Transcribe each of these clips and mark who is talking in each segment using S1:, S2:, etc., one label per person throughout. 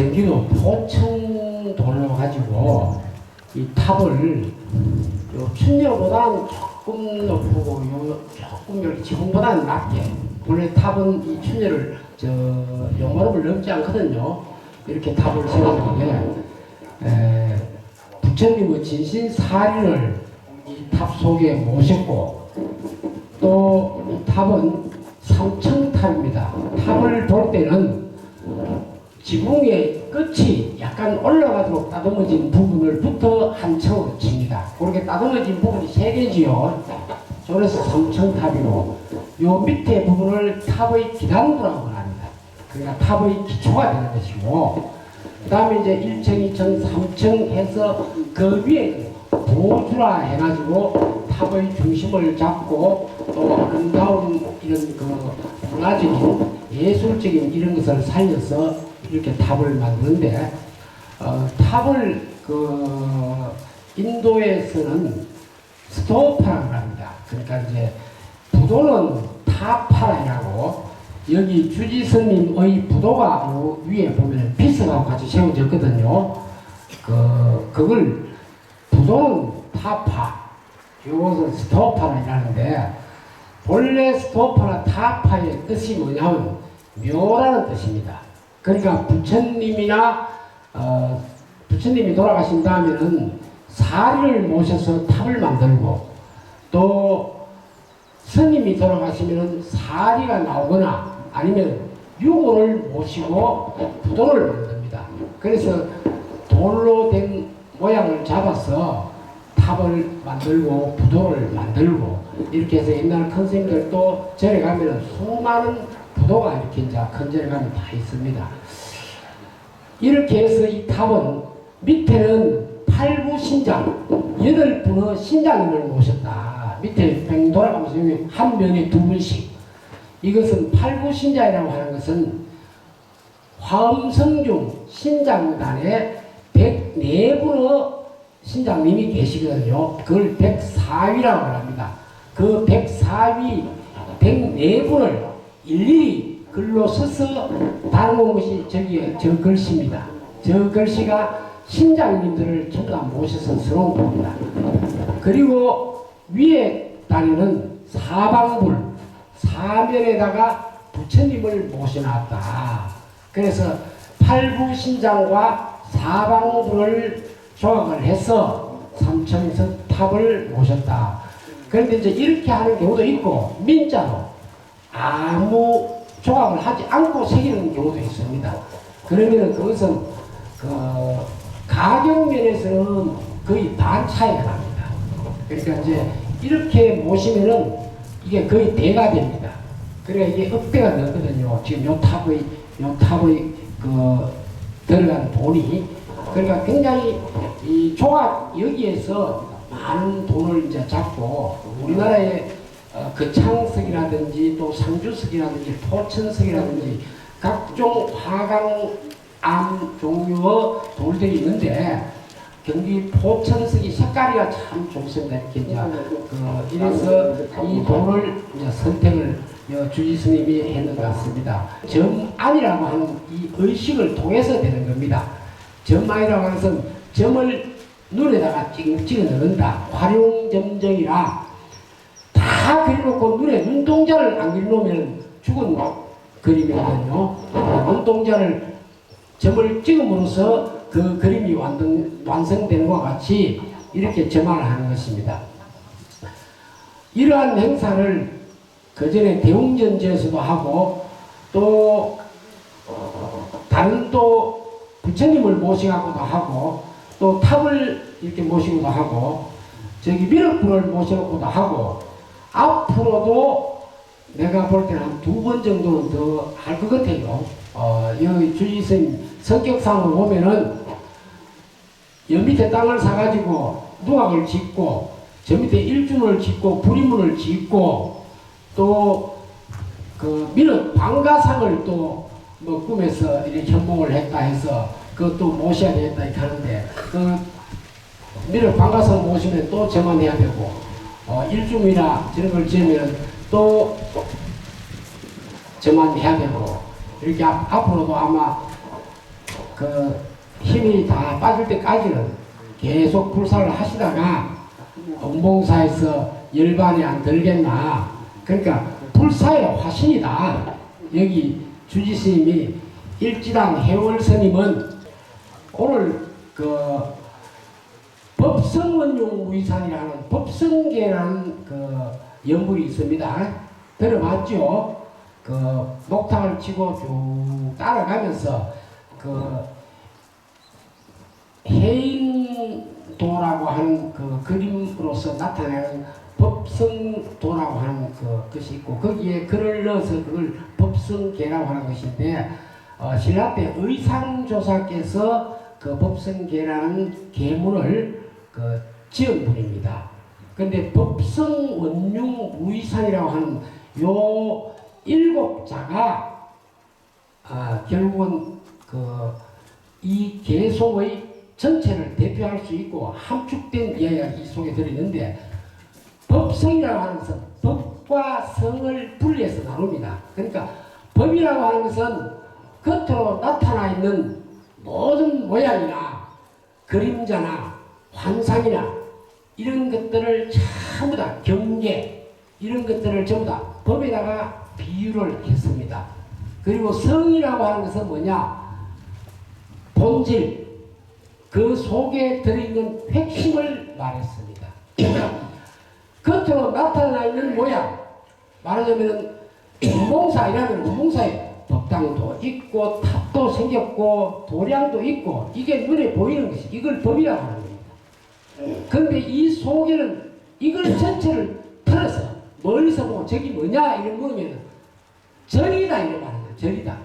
S1: 경기도 포천도로 가지고 이 탑을 요 춘열보다는 조금 높고 요 조금 여기 지붕보다는 낮게 원래 탑은 이 춘열을 저 용마름을 넘지 않거든요. 이렇게 탑을 세우는데 에, 부처님의 진신 사리를 이 탑 속에 모셨고 또 이 탑은 삼층탑입니다. 탑을 볼 때는 지붕의 끝이 약간 올라가도록 따듬어진 부분을부터 한 층으로 칩니다. 그렇게 따듬어진 부분이 세 개지요. 그래서 삼층탑이고 요 밑에 부분을 탑의 기단부라고 합니다. 그러니까 탑의 기초가 되는 것이고 그 다음에 이제 1층, 2층, 3층 해서 그 위에 보주라 해가지고 탑의 중심을 잡고 또 아름다운 이런 그 문화적인 예술적인 이런 것을 살려서 이렇게 탑을 만드는데 어, 탑을 그 인도에서는 스토파라고 합니다. 그러니까 이제 부도는 타파라고 여기 주지스님의 부도가 요 위에 보면 피스하고 같이 세워졌거든요. 그 그걸 부도는 타파, 요것은 스토파라 이라는데 본래 스토파나 타파의 뜻이 뭐냐면 묘라는 뜻입니다. 그러니까 부처님이나 어, 부처님이 돌아가신 다음에는 사리를 모셔서 탑을 만들고 또 스님이 돌아가시면 사리가 나오거나 아니면 유골을 모시고 부도를 만듭니다. 그래서 돌로 된 모양을 잡아서 탑을 만들고 부도를 만들고 이렇게 해서 옛날 큰 스님들도 절에 가면 수많은 부 도가 이렇게 이제 가면 다 있습니다. 이렇게 해서 이 탑은 밑에는 팔부 신장 여덟 분의 신장님을 모셨다. 밑에 뱅 돌아가면서 여기 한 명에 두 분씩 이것은 팔부 신장이라고 하는 것은 화엄성중 신장단에 104분의 신장님이 계시거든요. 그걸 104위라고 합니다. 그 104위 104분을 일일이 글로 써서 다른 것이 저기 저 글씨입니다. 저 글씨가 신장님들을 전부 다 모셔서 쓰는 겁니다. 그리고 위에 다리는 사방불 사면에다가 부처님을 모셔놨다. 그래서 팔부신장과 사방불을 조각을 해서 삼천석 탑을 모셨다. 그런데 이제 이렇게 하는 경우도 있고 민자로 아무 조각을 하지 않고 새기는 경우도 있습니다. 그러면은 그것은 그 가격 면에서는 거의 반 차이가 납니다. 그러니까 이제 이렇게 모시면은 이게 거의 대가 됩니다. 그래 이게 억대가 넘거든요. 지금 요 탑의 요 탑의 그 들어간 돈이 그러니까 굉장히 이 조각 여기에서 많은 돈을 이제 잡고 우리나라의 어, 거창석이라든지 또 상주석이라든지 포천석이라든지 각종 화강암 종류의 돌들이 있는데 경기 포천석이 색깔이가 참 좋습니다. 이렇게 이제 그 이래서 이 돌을 이제 선택을 여 주지 스님이 했는 것 같습니다. 점안이라고 하는 이 의식을 통해서 되는 겁니다. 점안이라고 하는 것은 점을 눈에다가 찍, 찍어 넣는다. 활용점정이라 다 그려놓고 눈에 눈동자를 안 그려놓으면 죽은 그림이거든요. 눈동자를 점을 찍음으로써 그 그림이 완성, 완성되는 것과 같이 이렇게 점화를 하는 것입니다. 이러한 행사를 그 전에 대웅전지에서도 하고 또 다른 또 부처님을 모시고도 하고 또 탑을 이렇게 모시고도 하고 저기 미륵불을 모셔놓고도 하고 앞으로도 내가 볼 때는 한 두 번 정도는 더 할 것 같아요. 어, 여기 주지스님 성격상으로 보면은 여 밑에 땅을 사가지고 누각을 짓고 저 밑에 일준을 짓고 부리문을 짓고 또그 미륵 방가상을 또 뭐 꿈에서 이렇게 현몽을 했다 해서 그것도 모셔야 되겠다 이렇게 하는데 그 미륵 방가상 모시면 또 저만 해야 되고 어, 일중이나 저런 걸 지으면 또 저만 해야 되고 이렇게 앞, 앞으로도 아마 그 힘이 다 빠질 때까지는 계속 불사를 하시다가 엄봉사에서 열반이 안 들겠나. 그러니까 불사의 화신이다. 여기 주지스님이 일지당 해월스님은 오늘 그 법성원용 무이산이라는 법성계라는 그 연불이 있습니다. 들어봤죠? 그 목탁을 치고 쭉 따라가면서 그 해인도라고 하는 그 그림으로서 나타나는 법성도라고 하는 그 것이 있고 거기에 글을 넣어서 그걸 법성계라고 하는 것인데 어, 신라 때 의상조사께서 그 법성계라는 계문을 그 지은 분입니다. 근데 법성 원융 무이산이라고 하는 요 일곱 자가 아, 결국은 그이 계속의 전체를 대표할 수 있고 함축된 이야기가 이 속에 들어있는데 법성이라고 하는 것은 법과 성을 분리해서 나눕니다. 그러니까 법이라고 하는 것은 겉으로 나타나 있는 모든 모양이나 그림자나 환상이나 이런 것들을 전부 다 경계 이런 것들을 전부 다 법에다가 비유를 했습니다. 그리고 성이라고 하는 것은 뭐냐? 본질, 그 속에 들어있는 핵심을 말했습니다. 겉으로 나타나 있는 모양, 말하자면 운봉사 이라면 운봉사에 법당도 있고 탑도 생겼고 도량도 있고 이게 눈에 보이는 것이 이걸 법이라고 겁니다. 그런데 이 속에는 이걸 전체를 틀어서 멀리서 보고 저기 뭐냐 이런 물으면 절이다 이런 말하는 거예요. 절이다.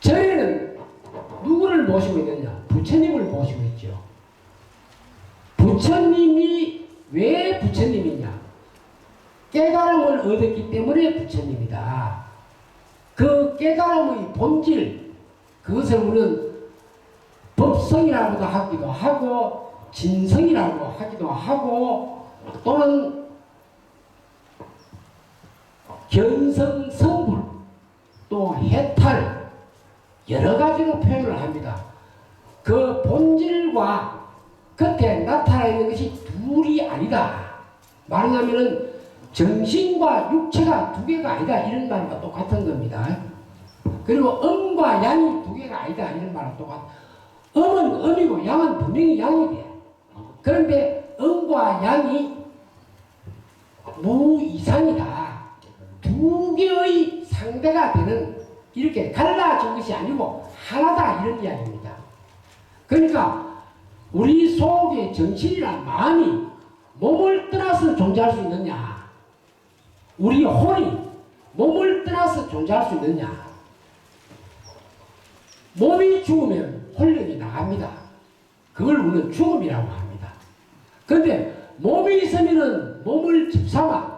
S1: 절에는 누구를 모시고 있느냐? 부처님을 모시고 있죠. 부처님이 왜 부처님이냐? 깨달음을 얻었기 때문에 부처님이다. 그 깨달음의 본질, 그것을 우리는 법성이라고도 하기도 하고, 진성이라고 하기도 하고, 또는 견성 성불, 또 해탈, 여러 가지로 표현을 합니다. 그 본질과 겉에 나타나 있는 것이 둘이 아니다. 말하자면은 정신과 육체가 두 개가 아니다. 이런 말과 똑같은 겁니다. 그리고 음과 양이 두 개가 아니다. 이런 말과 똑같. 음은 음이고 양은 분명히 양이 돼. 그런데 음과 양이 무이상이다. 두 개의 상대가 되는 이렇게 갈라진 것이 아니고 하나다 이런 이야기입니다. 그러니까 우리 속에 정신이란 마음이 몸을 떠나서 존재할 수 있느냐? 우리 혼이 몸을 떠나서 존재할 수 있느냐? 몸이 죽으면 혼력이 나갑니다. 그걸 우리는 죽음이라고 합니다. 그런데 몸이 있으면은 몸을 집삼아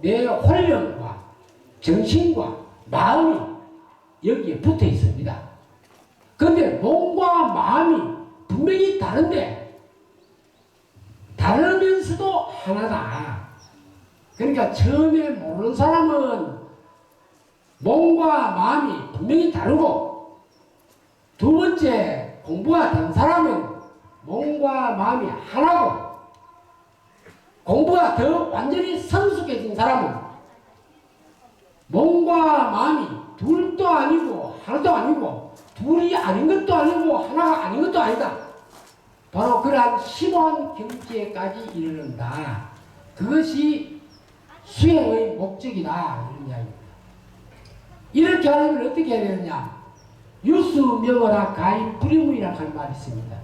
S1: 내 혼력과 정신과 마음이 여기에 붙어 있습니다. 그런데 몸과 마음이 분명히 다른데 다르면서도 하나다. 그러니까 처음에 모르는 사람은 몸과 마음이 분명히 다르고 두 번째 공부가 된 사람은 몸과 마음이 하나고 공부가 더 완전히 성숙해진 사람은 몸과 마음이 둘도 아니고 하나도 아니고 둘이 아닌 것도 아니고 하나가 아닌 것도 아니다. 바로 그러한 심오한 경지에까지 이르는다. 그것이 수행의 목적이다. 이런 이야기입니다. 이렇게 하려면 어떻게 해야 되느냐? 유수 명어라 가인 뿌리물이라 하는 말이 있습니다.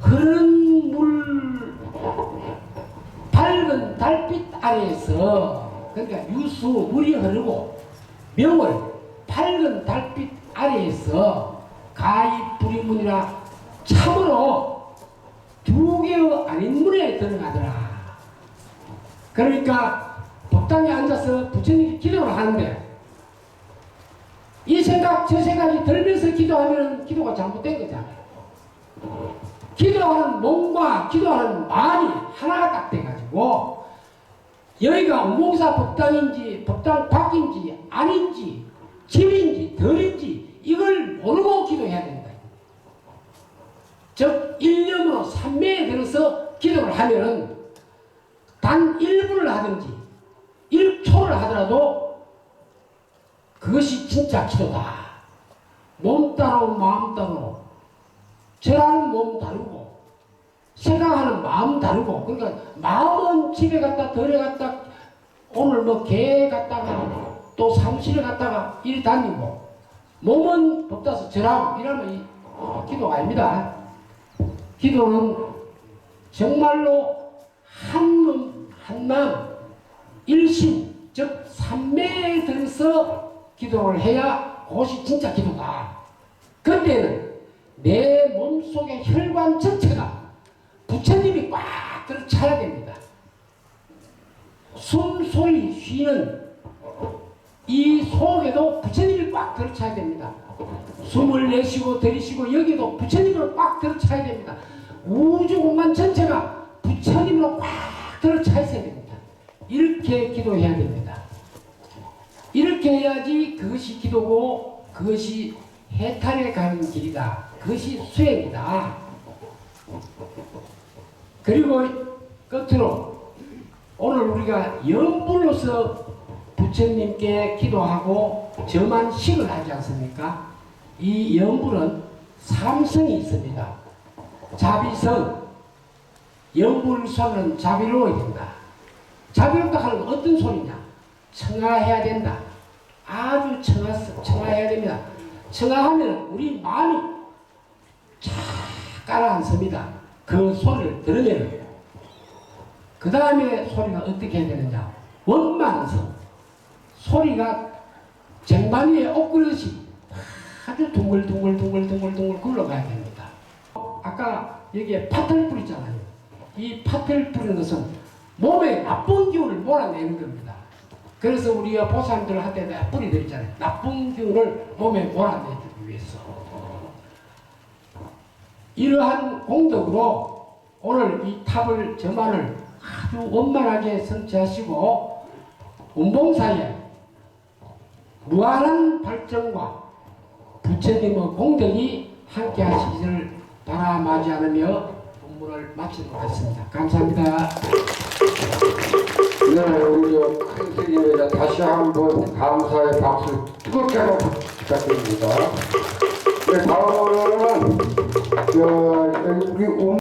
S1: 흐르는 물 밝은 달빛 아래에서 그러니까 유수 물이 흐르고 명을 밝은 달빛 아래에서 가히 뿌리문이라 참으로 두 개의 아닌 문에 들어가더라. 그러니까 법당에 앉아서 부처님께 기도를 하는데 이 생각 저 생각이 들면서 기도하면 기도가 잘못된 거잖아요. 기도하는 몸과 기도하는 마음이 하나가 딱 돼가지고 여기가 운봉사 법당인지 법당 밖인지 아닌지 집인지 덜인지 이걸 모르고 기도해야 된다. 즉 일념으로 삼매에 들어서 기도를 하면은 단 1분을 하든지 1초를 하더라도 기도다. 몸 따로 마음 따로 절하는 몸 다르고 생각하는 마음 다르고 그러니까 마음은 집에 갔다 덜에 갔다 오늘 뭐 개 갔다가 또 사무실에 갔다가 이리 다니고 몸은 법다서 절하고 이러면 이 어, 기도가 아닙니다. 기도는 정말로 한몸 한마음 일심 즉 삼매에 들어서 기도를 해야 그것이 진짜 기도다. 그때는 내 몸속의 혈관 전체가 부처님이 꽉 들어차야 됩니다. 숨소리 쉬는 이 속에도 부처님이 꽉 들어차야 됩니다. 숨을 내쉬고 들이쉬고 여기도 부처님으로 꽉 들어차야 됩니다. 우주 공간 전체가 부처님으로 꽉 들어차 있어야 됩니다. 이렇게 기도해야 됩니다. 이렇게 해야지 그것이 기도고 그것이 해탈에 가는 길이다. 그것이 수행이다. 그리고 끝으로 오늘 우리가 염불로서 부처님께 기도하고 저만식을 하지 않습니까? 이 염불은 삼성이 있습니다. 자비성, 염불소는 자비로워야 된다. 자비롭다 하는 건 어떤 소리냐? 청하해야 된다. 아주 청하, 청하해야 됩니다. 청하하면 우리 마음이 쫙 가라앉습니다. 그 소리를 들으면 그 다음에 소리가 어떻게 해야 되느냐? 원만성. 소리가 쟁반 위에 옥그릇이 아주 둥글둥글둥글둥글둥글 굴러가야 됩니다. 아까 여기에 파틀불 있잖아요. 이 파틀불인 것은 몸에 나쁜 기운을 몰아내는 겁니다. 그래서 우리가 보살들한테 내가 뿌리 드리잖아요. 나쁜 기운을 몸에 몰아내주기 위해서. 이러한 공덕으로 오늘 이 탑을 저만을 아주 원만하게 성취하시고 운봉사에 무한한 발전과 부처님의 공덕이 함께 하시기를 바라마지 않으며 본문을 마치도록 하겠습니다. 감사합니다.
S2: 네, 우리 저큰 스님에게 다시 한번 감사의 박수 뜨겁게 한번 부탁드립니다. 네, 저 우리 움